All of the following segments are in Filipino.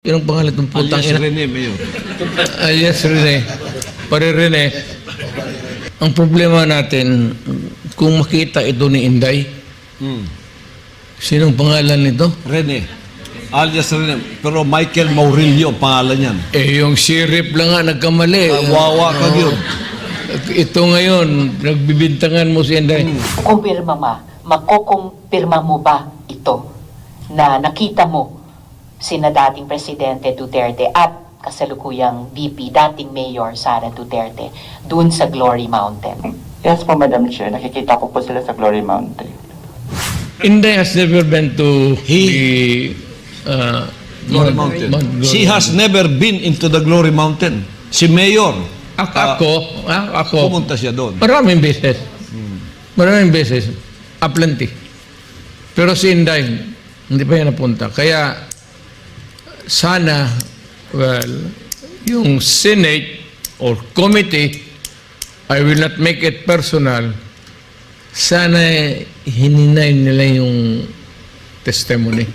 Yung pangalan ng putang Alias ina. Rene, Mayor. Alias Rene. Pare Rene. Ang problema natin, kung makita ito ni Inday, Hmm. sinong pangalan nito? Rene. Alias Rene. Pero Michael Maurilio, pangalan yan. Eh, yung sheriff lang nga nagkamali. Ah, wawa ka yun. Ito ngayon, nagbibintangan mo si Inday. Kumpirma ma, makukumpirma mo ba ito na nakita mo sina dating Presidente Duterte at kasalukuyang VP, dating Mayor Sara Duterte, dun sa Glory Mountain? Yes po, Madam Chair. Nakikita ko po sila sa Glory Mountain. Inday has never been to He- the uh, Glory Mount- Mountain. Mount Glory She has never been into the Glory Mountain. Si Mayor. Ako, ah, ako, ah, ako, Pumunta siya doon. maraming beses. Maraming beses. Aplenty. Pero si Inday, hindi pa yan napunta. Kaya, sana, well, yung Senate or committee, I will not make it personal, sana hininay nila yung testimony.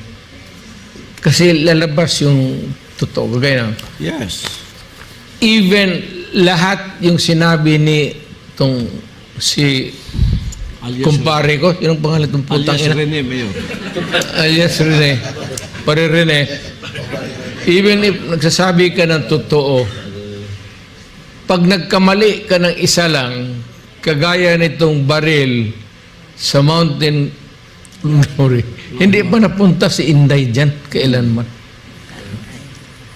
Kasi lalabas yung totoo. Kagaya ng, Yes. even lahat yung sinabi ni tong si Alias, kumpare ko, yun ang pangalan ng putang alias ina. Rene, Mayor. Alias Rene. Pare Rene. Even if nagsasabi ka ng totoo, pag nagkamali ka ng isa lang, kagaya nitong baril sa Mountain Glory, hindi pa napunta si Inday dyan kailanman.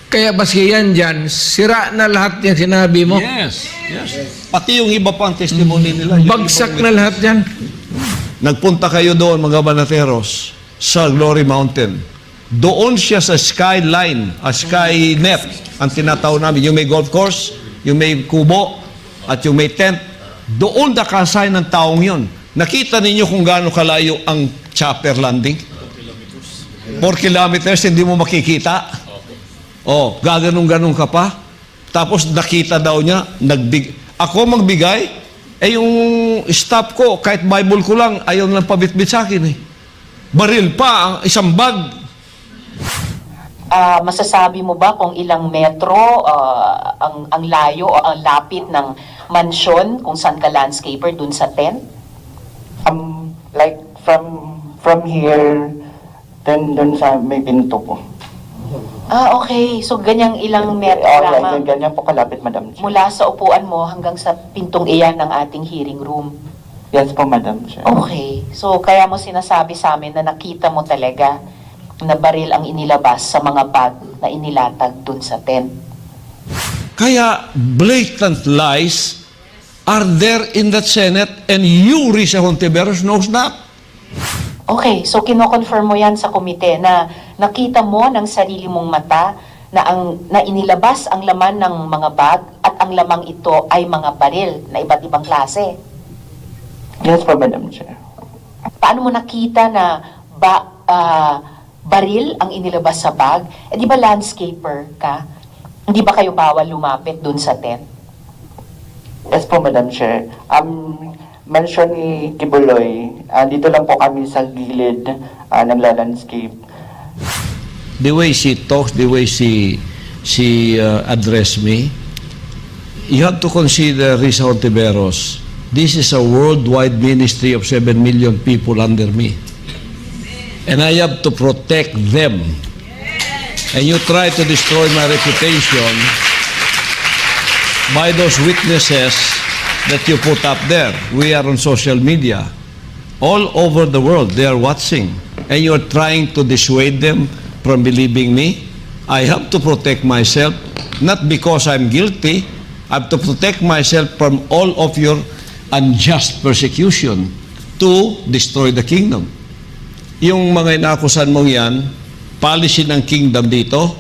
Kaya baski yan dyan, sira na lahat yung sinabi mo. Yes. Yes. Pati yung iba pa ang testimony nila. yung Bagsak ibang- na lahat yan. Nagpunta kayo doon, mga banateros, sa Glory Mountain. Doon siya sa skyline, a skynet, ang tinatawag namin. Yung may golf course, yung may kubo, at yung may tent. Doon nakasay ng taong yon. Nakita ninyo kung gaano kalayo ang chopper landing? 4 kilometers, hindi mo makikita. Oh, gaganong-ganong ka pa. Tapos nakita daw niya, nagbig ako magbigay, eh yung staff ko, kahit Bible ko lang, ayaw lang pabitbit sa akin eh. Baril pa, ang isang bag. Ah, masasabi mo ba kung ilang metro ah, ang, ang layo o ang lapit ng mansyon kung saan ka landscaper dun sa tent? Um, like, from from here, then dun sa may pinto po. Ah, okay. So, ganyang ilang metro Oh, lamang. ganyan po kalapit, Madam Chair. mula sa upuan mo hanggang sa pintong iyan ng ating hearing room. Yes po, Madam Chair. Okay. So, kaya mo sinasabi sa amin na nakita mo talaga na baril ang inilabas sa mga bag na inilatag dun sa tent. Kaya blatant lies are there in that Senate and you, Risa Hontiveros, knows that. Okay, so kinoconfirm mo yan sa komite na nakita mo ng sarili mong mata na ang na inilabas ang laman ng mga bag at ang lamang ito ay mga baril na iba't ibang klase. Yes po, Madam Chair. Paano mo nakita na ba ah, baril ang inilabas sa bag? Eh di ba landscaper ka? Hindi ba kayo bawal lumapit dun sa tent? Yes po, Madam Chair. Um, mention ni Kibuloy, ah, dito lang po kami sa gilid uh, ng landscape. The way she talks, the way she, she uh, addressed me, you have to consider Risa Hontiveros. This is a worldwide ministry of 7 million people under me. And I have to protect them. And you try to destroy my reputation by those witnesses that you put up there. We are on social media. All over the world, they are watching. And you're trying to dissuade them from believing me. I have to protect myself, not because I'm guilty. I have to protect myself from all of your unjust persecution to destroy the kingdom. Yung mga inakusan mong yan, policy ng kingdom dito,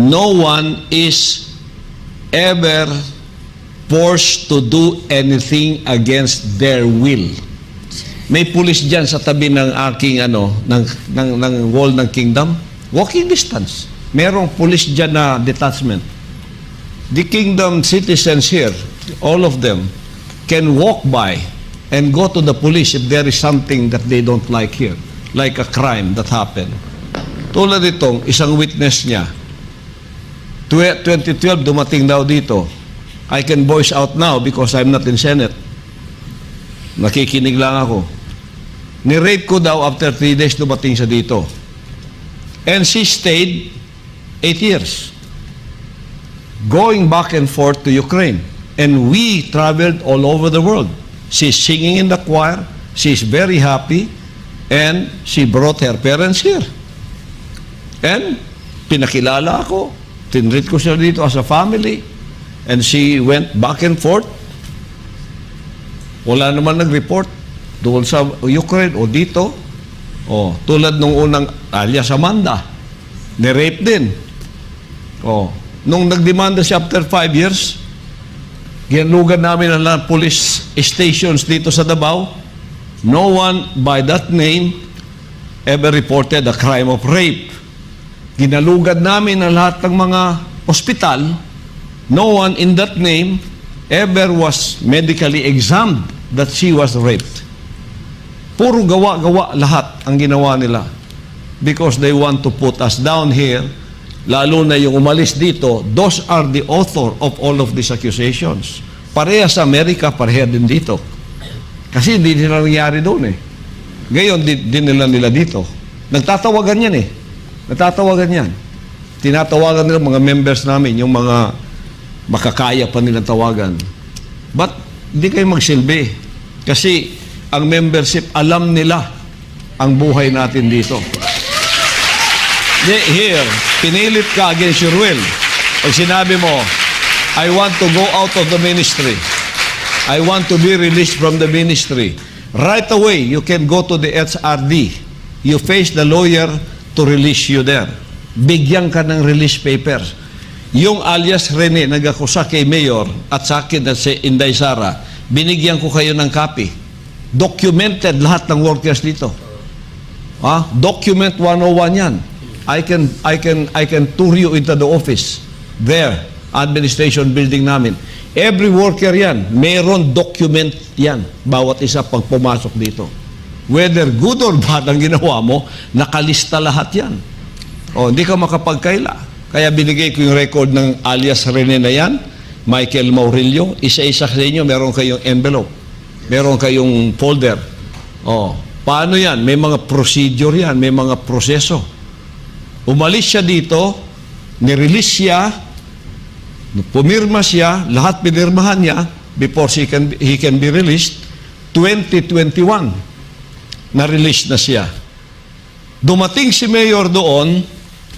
no one is ever forced to do anything against their will. May pulis diyan sa tabi ng aking ano, ng, ng, ng wall ng kingdom. Walking distance. Merong pulis diyan na detachment. The kingdom citizens here, all of them, can walk by and go to the police if there is something that they don't like here. Like a crime that happened. Tulad itong isang witness niya, Twe- 2012, dumating daw dito. I can voice out now because I'm not in Senate. Nakikinig lang ako. Ni-rape ko daw after three days dumating siya dito. And she stayed eight years. Going back and forth to Ukraine. And we traveled all over the world. She's singing in the choir. She's very happy. And she brought her parents here. And pinakilala ako. Tinreat ko siya dito as a family. And she went back and forth. Wala naman nag-report doon sa Ukraine o dito. O, tulad nung unang alias Amanda. Ni-rape din. O, nung nagdemanda siya after five years, ginlugan namin ang police stations dito sa Davao. No one by that name ever reported a crime of rape. Ginalugan namin ang lahat ng mga ospital. No one in that name ever was medically examined that she was raped. Puro gawa-gawa lahat ang ginawa nila. Because they want to put us down here, lalo na yung umalis dito, those are the author of all of these accusations. Pareha sa Amerika, pareha din dito. Kasi hindi nila nangyari doon eh. Ngayon, di, din nila nila dito. Nagtatawagan yan eh. Nagtatawagan yan. Tinatawagan nila mga members namin, yung mga makakaya pa nilang tawagan. But hindi kayo magsilbi. Kasi ang membership, alam nila ang buhay natin dito. Di- Here, pinilit ka against your will. Pag sinabi mo, I want to go out of the ministry. I want to be released from the ministry. Right away, you can go to the HRD. You face the lawyer to release you there. Bigyan ka ng release papers. Yung alias Rene nag-akusa kay Mayor at sa akin at si Inday Sara, binigyan ko kayo ng copy. Documented lahat ng workers dito. Ah, document 101 yan. I can I can I can tour you into the office there, administration building namin. Every worker yan, meron document yan, bawat isa pag pumasok dito. Whether good or bad ang ginawa mo, nakalista lahat yan. O, hindi ka makapagkaila. Kaya binigay ko yung record ng alias Rene na yan, Michael Maurilio, isa-isa sa inyo, meron kayong envelope. Meron kayong folder. O, paano yan? May mga procedure yan, may mga proseso. Umalis siya dito, nirelease siya, pumirma siya, lahat pinirmahan niya before he can, he can be released. 2021, na-release na siya. Dumating si Mayor doon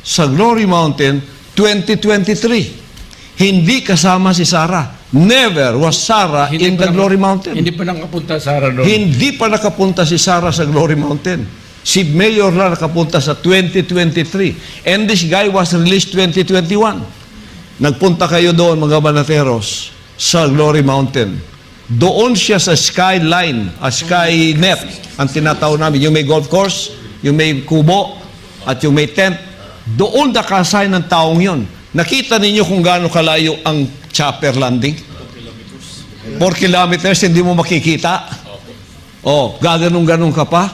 sa Glory Mountain 2023. Hindi kasama si Sarah. Never was Sarah in the pa Glory Mountain. Hindi pa nakapunta Sarah doon. Hindi pa nakapunta si Sarah sa Glory Mountain. Si Mayor na nakapunta sa 2023. And this guy was released 2021. Nagpunta kayo doon, mga banateros, sa Glory Mountain. Doon siya sa skyline, a skynet, ang tinatawag namin. Yung may golf course, yung may kubo, at yung may tent. Doon nakasign ng taong yon. Nakita ninyo kung gaano kalayo ang chopper landing? 4 kilometers, hindi mo makikita. Oh, gaganong-ganong ka pa.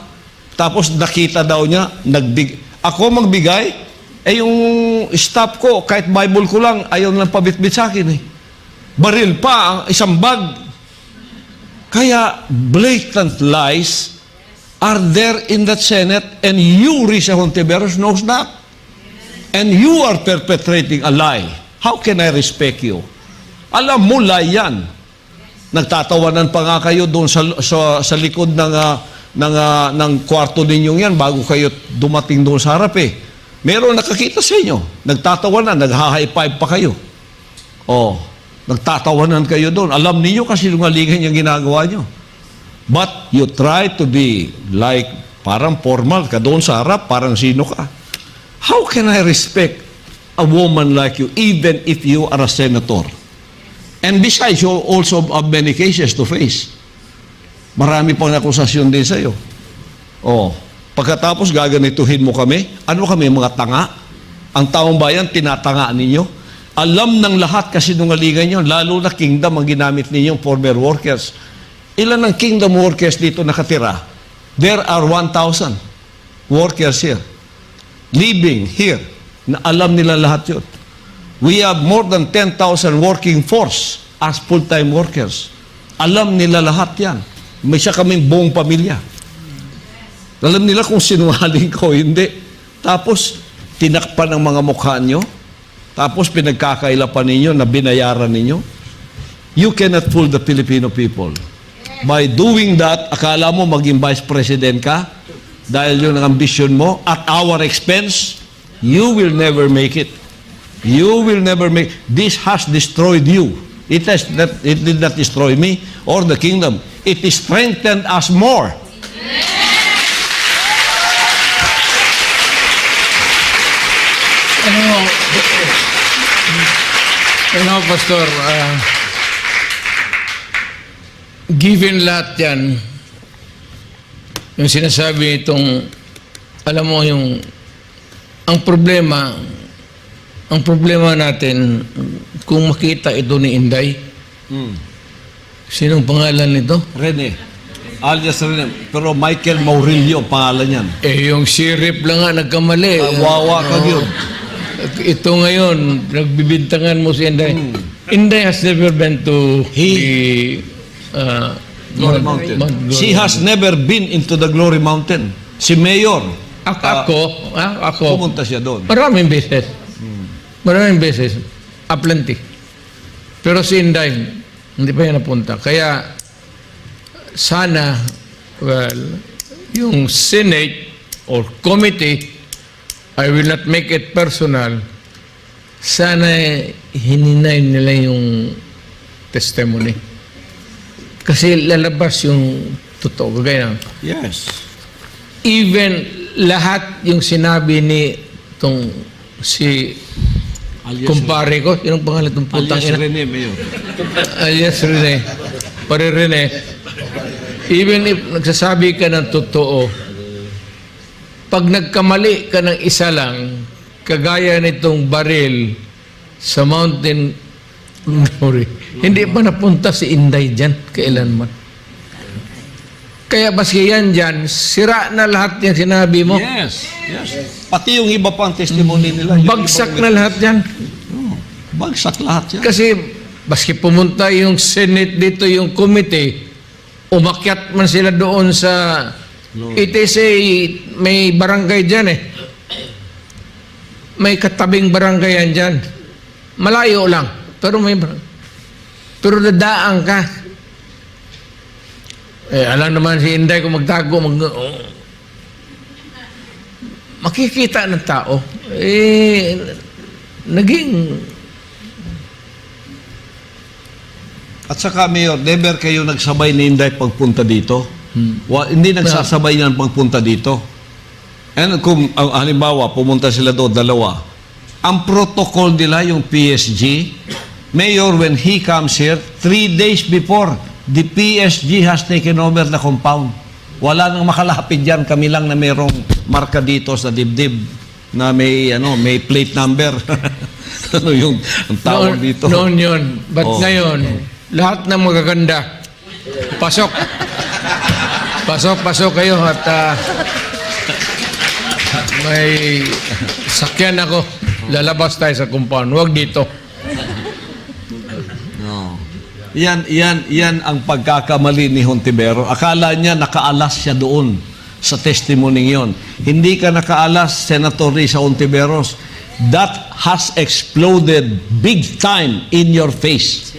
Tapos nakita daw niya, nagbig ako magbigay, eh yung staff ko, kahit Bible ko lang, ayaw lang pabitbit sa akin eh. Baril pa, ang isang bag. Kaya blatant lies are there in that Senate and you, Risa Hontiveros, knows that. And you are perpetrating a lie. How can I respect you? Alam mo, lie yan. Nagtatawanan pa nga kayo doon sa, sa, sa likod ng, ah, ng, ah, ng kwarto ninyong yan bago kayo dumating doon sa harap eh. Meron nakakita sa inyo. Nagtatawanan, nagha-high five pa kayo. Oh, nagtatawanan kayo doon. Alam niyo kasi lungalingan yung ginagawa nyo. But you try to be like parang formal ka doon sa harap, parang sino ka. How can I respect a woman like you even if you are a senator? And besides, you also have many cases to face. Marami pang akusasyon din sa'yo. Oh, pagkatapos gaganituhin mo kami, ano kami, mga tanga? Ang taong bayan, tinatanga ninyo? Alam ng lahat kasi nungalingan nyo, lalo na kingdom ang ginamit ninyong former workers. Ilan ang kingdom workers dito nakatira? There are 1,000 workers here. Living here. Na alam nila lahat yun. We have more than 10,000 working force as full-time workers. Alam nila lahat yan. May siya kaming buong pamilya. Alam nila kung sinungaling ko, hindi. Tapos, tinakpan ang mga mukha nyo. Tapos, pinagkakailapan ninyo na binayaran ninyo. You cannot fool the Filipino people. By doing that, akala mo maging vice president ka dahil yun ang ambisyon mo at our expense, you will never make it. You will never make this has destroyed you. It has not, it did not destroy me or the kingdom. It strengthened us more. Ano, ano, Pastor, ah, given lahat yan, yung sinasabi itong, alam mo yung, ang problema, ang problema natin, kung makita ito ni Inday, sinong pangalan nito? Rene. Alias Rene. Pero Michael Maurilio, pangalan yan. Eh, yung sirip lang nga nagkamali. Wawa ka Oo. yun. Ito ngayon, nagbibintangan mo si Inday. Inday has never been to He- the uh, Glory Mount- Mountain. Mount Glory. She has never been into the Glory Mountain. Si Mayor. Ako, ah, ako, ah, ako, Pumunta siya doon. maraming beses. Maraming beses. Aplenty. Pero si Inday, hindi pa yan napunta. Kaya, sana, well, yung Senate or committee, I will not make it personal, sana hininay nila yung testimony. Kasi lalabas yung totoo. Kagaya ng, Yes. even lahat yung sinabi ni tong si Alias, kumpare ko, yung pangalan itong putang alias ina. Rene, Mayor. Alias Rene. Pare Rene. Even if nagsasabi ka ng totoo, pag nagkamali ka ng isa lang, kagaya nitong baril sa Mountain Glory, hindi pa napunta si Inday dyan kailanman. Kaya baski yan dyan, sira na lahat yung sinabi mo. Yes. Yes. Pati yung iba pang testimony nila. yung Bagsak na lahat yan. Oh, bagsak lahat yan. Kasi baski pumunta yung Senate dito, yung committee, umakyat man sila doon sa it is a, may barangay dyan eh. May katabing barangay yan dyan. Malayo lang. Pero may barangay. Pero dadaan ka. Eh, alam naman si Inday kung magtago, mag... oh. makikita ng tao. Eh, naging At saka, Mayor, never kayo nagsabay ni Inday pagpunta dito. Wa, hindi nagsasabay yan pagpunta dito. And kung, ang halimbawa, pumunta sila doon, dalawa. Ang protocol nila, yung PSG, Mayor, when he comes here, three days before, the PSG has taken over the compound. Wala nang makalapit dyan. Kami lang na mayroong marka dito sa dibdib na may ano may plate number. ano yung ang tawag noon, dito? Noon yun. But Oh. ngayon, lahat ng magaganda, pasok. Pasok, pasok kayo at ah, may sakyan ako. Lalabas tayo sa compound. Huwag dito. No. Yan, yan, yan ang pagkakamali ni Hontivero. Akala niya nakaalas siya doon sa testimony yon. Hindi ka nakaalas, Senator Risa Hontiveros. That has exploded big time in your face.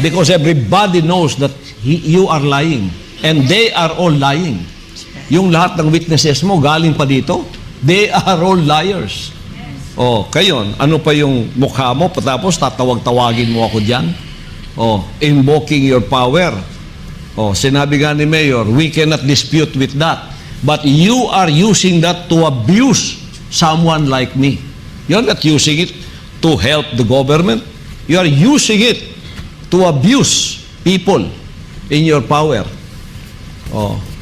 Because everybody knows that he- you are lying. And they are all lying. Yung lahat ng witnesses mo galing pa dito, they are all liars. Oh, kayon, ano pa yung mukha mo? Patapos tatawag-tawagin mo ako diyan? Oh, invoking your power. Oh, sinabi nga ni Mayor, we cannot dispute with that. But you are using that to abuse someone like me. You're not using it to help the government. You are using it to abuse people in your power. Oh,